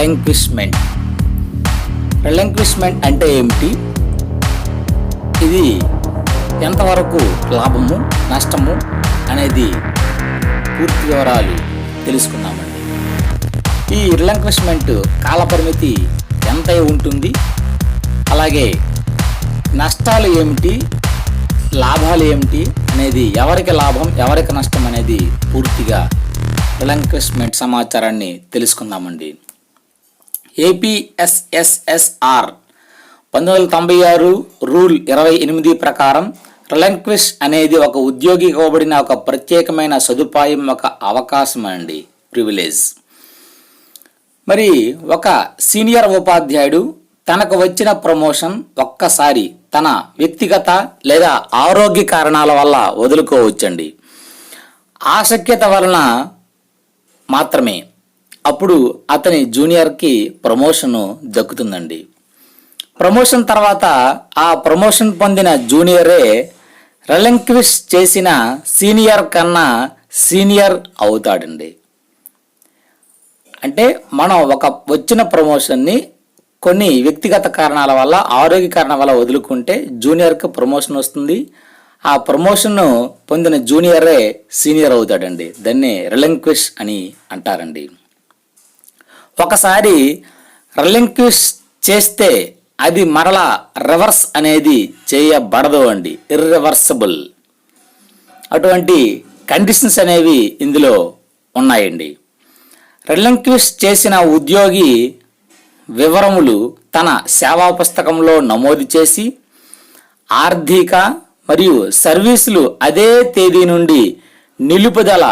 రిలంక్విష్మెంట్ రిలంక్విష్మెంట్ అంటే ఏమిటి? ఇది ఎంతవరకు లాభము నష్టము అనేది పూర్తి వివరాలు తెలుసుకుందామండి. ఈ రిలంక్విష్మెంట్ కాలపరిమితి ఎంత ఉంటుంది? అలాగే నష్టాలు ఏమిటి? లాభాలు ఏమిటి? అనేది ఎవరికి లాభం ఎవరికి నష్టం అనేది పూర్తిగా రిలంక్విష్మెంట్ సమాచారాన్ని తెలుసుకుందామండి. ఏపీఎస్ఎస్ఎస్ఆర్ పంతొమ్మిది వందల తొంభై ఆరు రూల్ ఇరవై ఎనిమిది ప్రకారం రిలంక్విష్ అనేది ఒక ఉద్యోగి ఇవ్వబడిన ఒక ప్రత్యేకమైన సదుపాయం ఒక అవకాశం అండి. ప్రివిలేజ్. మరి ఒక సీనియర్ ఉపాధ్యాయుడు తనకు వచ్చిన ప్రమోషన్ ఒక్కసారి తన వ్యక్తిగత లేదా ఆరోగ్య కారణాల వల్ల వదులుకోవచ్చండి. ఆసక్యత వలన మాత్రమే. అప్పుడు అతని జూనియర్కి ప్రమోషను దక్కుతుందండి. ప్రమోషన్ తర్వాత ఆ ప్రమోషన్ పొందిన జూనియరే రిలంక్విష్ చేసిన సీనియర్ కన్నా సీనియర్ అవుతాడండి. అంటే మనం ఒక వచ్చిన ప్రమోషన్ని కొన్ని వ్యక్తిగత కారణాల వల్ల ఆరోగ్య కారణాల వల్ల వదులుకుంటే జూనియర్కి ప్రమోషన్ వస్తుంది. ఆ ప్రమోషన్ పొందిన జూనియరే సీనియర్ అవుతాడండి. దాన్ని రిలంక్విష్ అని అంటారండి. ఒకసారి రిలింక్విష్ చేస్తే అది మరలా రివర్స్ అనేది చేయబడదు అండి. ఇర్రివర్సబుల్ అటువంటి కండిషన్స్ అనేవి ఇందులో ఉన్నాయండి. రిలింక్విష్ చేసిన ఉద్యోగి వివరములు తన సేవా పుస్తకంలో నమోదు చేసి ఆర్థిక మరియు సర్వీసులు అదే తేదీ నుండి నిలుపుదల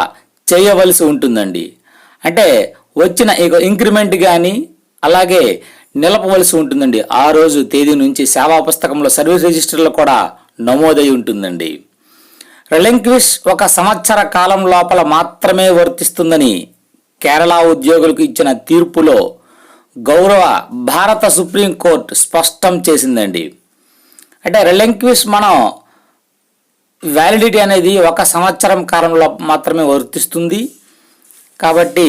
చేయవలసి ఉంటుందండి. అంటే వచ్చిన ఇంక్రిమెంట్ కానీ అలాగే నిలపవలసి ఉంటుందండి. ఆ రోజు తేదీ నుంచి సేవా పుస్తకంలో సర్వీస్ రిజిస్టర్లో కూడా నమోదై ఉంటుందండి. రిలింక్విష్ ఒక సంవత్సర కాలం లోపల మాత్రమే వర్తిస్తుందని కేరళ ఉద్యోగులకు ఇచ్చిన తీర్పులో గౌరవ భారత సుప్రీంకోర్టు స్పష్టం చేసిందండి. అంటే రిలంక్విష్ మనం వ్యాలిడిటీ అనేది ఒక సంవత్సరం కాలంలో మాత్రమే వర్తిస్తుంది. కాబట్టి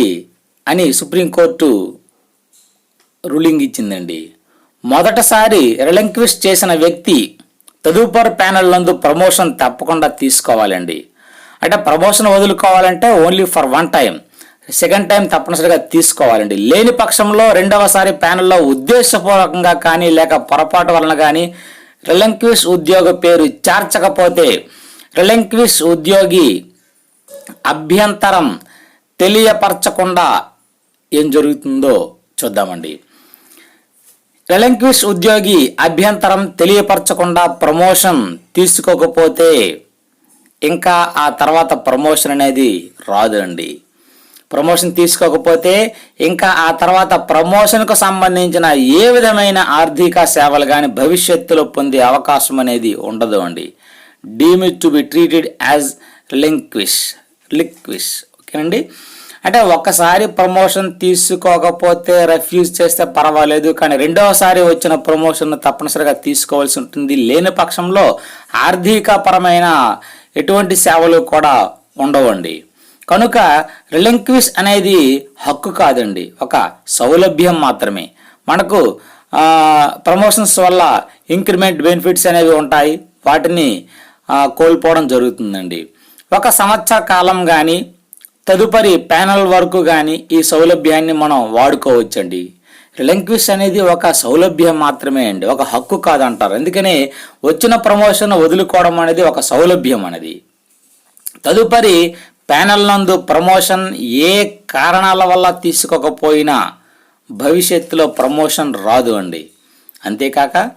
అని సుప్రీంకోర్టు రూలింగ్ ఇచ్చిందండి మొదటిసారి రిలంక్విష్ చేసిన వ్యక్తి తదుపరి ప్యానెల్ నందు ప్రమోషన్ తప్పకుండా తీసుకోవాలండి. అంటే promotion వదులుకోవాలంటే only for one time. Second time తప్పనిసరిగా తీసుకోవాలండి. లేని పక్షంలో రెండవసారి ప్యానెల్లో ఉద్దేశపూర్వకంగా కానీ లేక పొరపాటు వలన కానీ రిలంక్విష్ ఉద్యోగ పేరు చేర్చకపోతే రిలంక్విష్ ఉద్యోగి అభ్యంతరం తెలియపరచకుండా ఏం జరుగుతుందో చూద్దామండి. రిలంక్విష్ ఉద్యోగి అభ్యంతరం తెలియపరచకుండా ప్రమోషన్ తీసుకోకపోతే ఇంకా ఆ తర్వాత ప్రమోషన్ అనేది రాదు అండి ప్రమోషన్ తీసుకోకపోతే ఇంకా ఆ తర్వాత ప్రమోషన్కు సంబంధించిన ఏ విధమైన ఆర్థిక సేవలు కానీ భవిష్యత్తులో పొందే అవకాశం అనేది ఉండదు అండి. Deem to be treated as relinquish relinquish ఓకేనండి? అంటే ఒక్కసారి ప్రమోషన్ తీసుకోకపోతే రెఫ్యూజ్ చేస్తే పర్వాలేదు. కానీ రెండవసారి వచ్చిన ప్రమోషన్ తప్పనిసరిగా తీసుకోవాల్సి ఉంటుంది. లేని పక్షంలో ఆర్థికపరమైన ఎటువంటి సేవలు కూడా ఉండవండి. కనుక రిలంక్విష్ అనేది హక్కు కాదండి. ఒక సౌలభ్యం మాత్రమే. మనకు ప్రమోషన్స్ వల్ల ఇంక్రిమెంట్ బెనిఫిట్స్ అనేవి ఉంటాయి. వాటిని కోల్పోవడం జరుగుతుందండి. ఒక సంవత్సర కాలం కానీ తదుపరి ప్యానల్ వరకు కానీ ఈ సౌలభ్యాన్ని మనం వాడుకోవచ్చండి. రిలంక్విష్ అనేది ఒక సౌలభ్యం మాత్రమే అండి. ఒక హక్కు కాదంటారు. అందుకనే వచ్చిన ప్రమోషన్ వదులుకోవడం అనేది ఒక సౌలభ్యం అనేది. తదుపరి ప్యానల్ నందు ప్రమోషన్ ఏ కారణాల వల్ల తీసుకోకపోయినా భవిష్యత్తులో ప్రమోషన్ రాదు అండి. అంతేకాక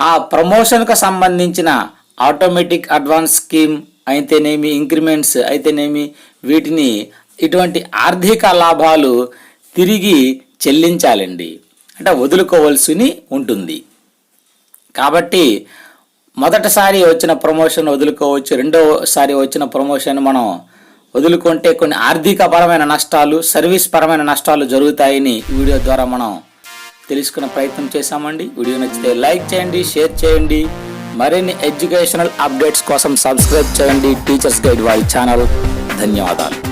ఆ ప్రమోషన్కు సంబంధించిన ఆటోమేటిక్ అడ్వాన్స్ స్కీమ్ అయితేనేమి ఇంక్రిమెంట్స్ అయితేనేమి వీటిని ఇటువంటి ఆర్థిక లాభాలు తిరిగి చెల్లించాలండి. అంటే వదులుకోవాల్సి ఉంటుంది. కాబట్టి మొదటిసారి వచ్చిన ప్రమోషన్ వదులుకోవచ్చు రెండోసారి వచ్చిన ప్రమోషన్ మనం వదులుకుంటే కొన్ని ఆర్థిక పరమైన నష్టాలు సర్వీస్ పరమైన నష్టాలు జరుగుతాయని వీడియో ద్వారా మనం తెలుసుకునే ప్రయత్నం చేశామండి. వీడియో నచ్చితే లైక్ చేయండి షేర్ చేయండి. మరిన్ని ఎడ్యుకేషనల్ అప్డేట్స్ కోసం సబ్స్క్రైబ్ చేయండి టీచర్స్ గైడ్ వారి ఛానల్. ధన్యవాదాలు.